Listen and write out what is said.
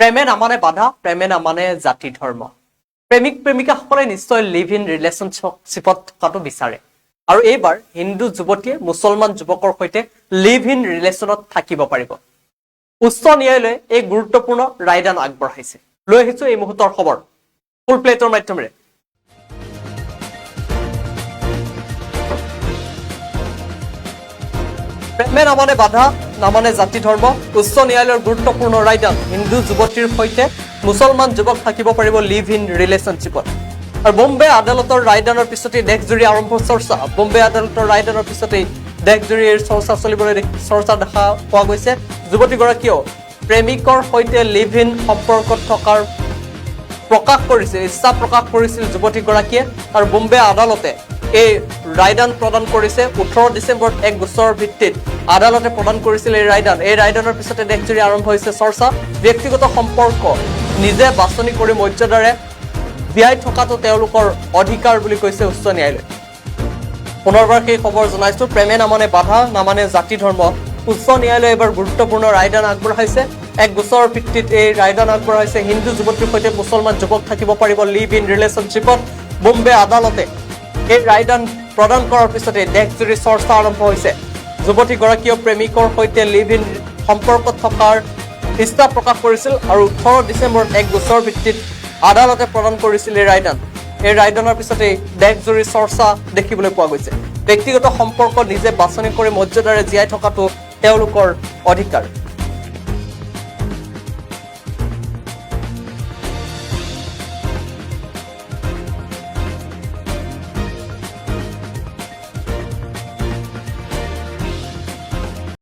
প্ৰেমে নামানে বাধা, প্ৰেমে নামানে জাতি ধৰ্ম। প্ৰেমিক, প্ৰেমিকাসকলে নিশ্চয় লিভ ইন ৰিলেশ্যনশ্বিপত থকাটো বিচাৰে। আৰু এইবাৰ হিন্দু যুৱতীয়ে মুছলমান যুৱকৰ সৈতে লিভ ইন ৰিলেশ্যনত থাকিব পাৰিব। উচ্চ ন্যায়ালয়ে এই গুৰুত্বপূৰ্ণ ৰায়দান আগবঢ়াইছে। লৈ আহিছো এই মুহূৰ্তৰ খবৰ। ফুল প্লেটৰ মাধ্যমেৰে। প্ৰেমে নামানে বাধা নামানে জাতি ধৰ্ম, উচ্চ ন্যায়ালয়ৰ গুৰুত্বপূৰ্ণ ৰায়দান, হিন্দু যুৱতীৰ সৈতে মুছলমান যুৱক থাকিব পাৰিব লিভ ইন ৰিলেশ্যনশ্বিপত আৰু বোম্বে আদালতৰ ৰায়দানৰ পিছতেই দেশজুৰি আৰম্ভ চৰ্চা। বোম্বে আদালতৰ ৰায়দানৰ পিছতেই দেশজুৰি এই চৰ্চা চলিবলৈ চৰ্চা দেখা পোৱা গৈছে। যুৱতীগৰাকীয়েও প্ৰেমিকৰ সৈতে লিভ ইন সম্পৰ্কত থকাৰ প্ৰকাশ কৰিছিল ইচ্ছা প্ৰকাশ কৰিছিল যুৱতীগৰাকীয়ে। আৰু বোম্বে আদালতে এই ৰায়দান প্ৰদান কৰিছে। ওঠৰ ডিচেম্বৰত এক গোচৰৰ ভিত্তিত আদালতে প্ৰদান কৰিছিল এই ৰায়দান এই ৰায়দানৰ পিছতে দেশজুৰি আৰম্ভ হৈছে চৰ্চা। ব্যক্তিগত সম্পৰ্ক নিজে বাছনি কৰি মৰ্যাদাৰে জীয়াই থকাটো তেওঁলোকৰ অধিকাৰ বুলি কৈছে উচ্চ ন্যায়ালয়ে। পুনৰবাৰ সেই খবৰ জনাইছো। প্ৰেমে নামানে, বাধা নামানে জাতি ধৰ্ম। উচ্চ ন্যায়ালয়ে এইবাৰ গুৰুত্বপূৰ্ণ ৰায়দান আগবঢ়াইছে। এক গোচৰৰ ভিত্তিত এই ৰায়দান আগবঢ়াইছে। হিন্দু যুৱতীৰ সৈতে মুছলমান যুৱক থাকিব পাৰিব। লিভ ইন ৰিলেশ্যনশ্বিপত বোম্বে আদালতে এই ৰায়দান প্ৰদান কৰাৰ পিছতে দেশজুৰি চৰ্চা আৰম্ভ হৈছে। যুৱতীগৰাকীয়েও প্ৰেমিকৰ সৈতে লিভ ইন সম্পৰ্কত থকাৰ ইচ্ছা প্ৰকাশ কৰিছিল আৰু ওঠৰ ডিচেম্বৰত এক গোচৰৰ ভিত্তিত আদালতে প্ৰদান কৰিছিল এই ৰায়দান এই ৰায়দানৰ পিছতেই দেশজুৰি চৰ্চা দেখিবলৈ পোৱা গৈছে। ব্যক্তিগত সম্পৰ্ক নিজে বাছনি কৰি মৰ্যাদাৰে জীয়াই থকাটো তেওঁলোকৰ অধিকাৰ।